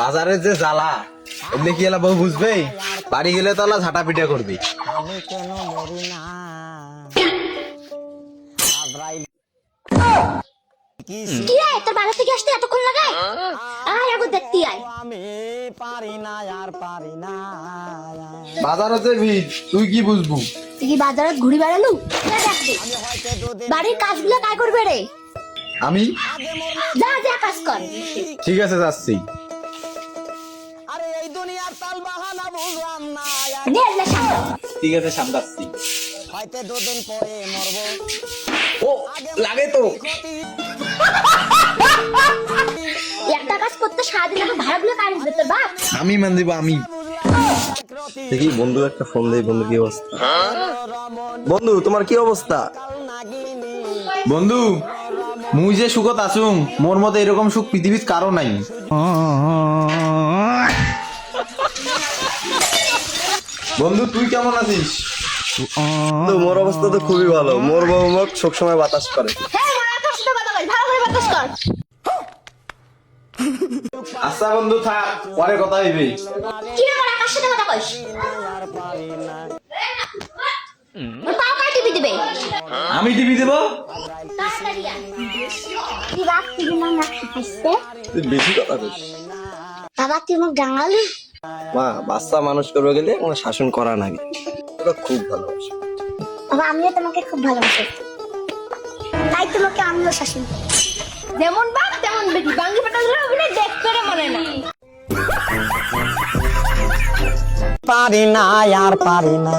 বাজারের যে জ্বালা এমনি কি এলা বউ বুঝবে বাড়ি গেলে তো আলা ঝাঁটা পিঠা করবি আমি কেন মরি না? কি কি রে তোর বাড়ি থেকে আসতে এতক্ষণ লাগায়? আয় আগো দেখতে আয়। আমি পারি না আর পারি না। বাজারে ভিড় তুই কি বুঝবু? তুই কি বাজারে ঘুরি বেড়ালু? দুদিন বাড়ির কাজগুলো কাজ করবে রে? আমি? যা যা কাজ কর। ঠিক আছে যাচ্ছি। আরে এই দুনিয়ার তাল বাহানা বুঝলাম না ঠিক আছে হয়তো দুদিন পরে মরবো। ও লাগে তো। একটা কাজ করতে সারাদিন আমার ভাড়াগুলো দিবে তোর বাপ? আমি মান দিব আমি। দেখি বন্ধু একটা ফোন দেই বন্ধু কি অবস্থা? বন্ধু তোমার কি অবস্থা? বন্ধু মুই যে সুখত আছুং মোর মতে এরকম সুখ পৃথিবীর কারও নাই। বন্ধু তুই কেমন আছিস? তো মোর অবস্থা তো খুবই ভালো। মোর বউ মোক সবসময় বাতাস করে। হ্যাঁ মারা তোর সাথে কথা কই ভালো করে বাতাস কর। আচ্ছা বন্ধু থাক পরে কথা হইবে। আমি টিভি দেব? বেশি কথা বাবা তুই মোক জানালি মা বাচ্চা মানুষ করবে গেলে আমার শাসন করা লাগে। তোরা খুব ভালোবাসে বাবা আমিও তোমাকে খুব ভালোবাসি। তাই তোমাকে আমিও শাসন যেমন বাপ তেমন বেটি। বাঙ্গি পাটাগুলো অভিনয় দেখতে রে মনে না। পারি না আর পারি না।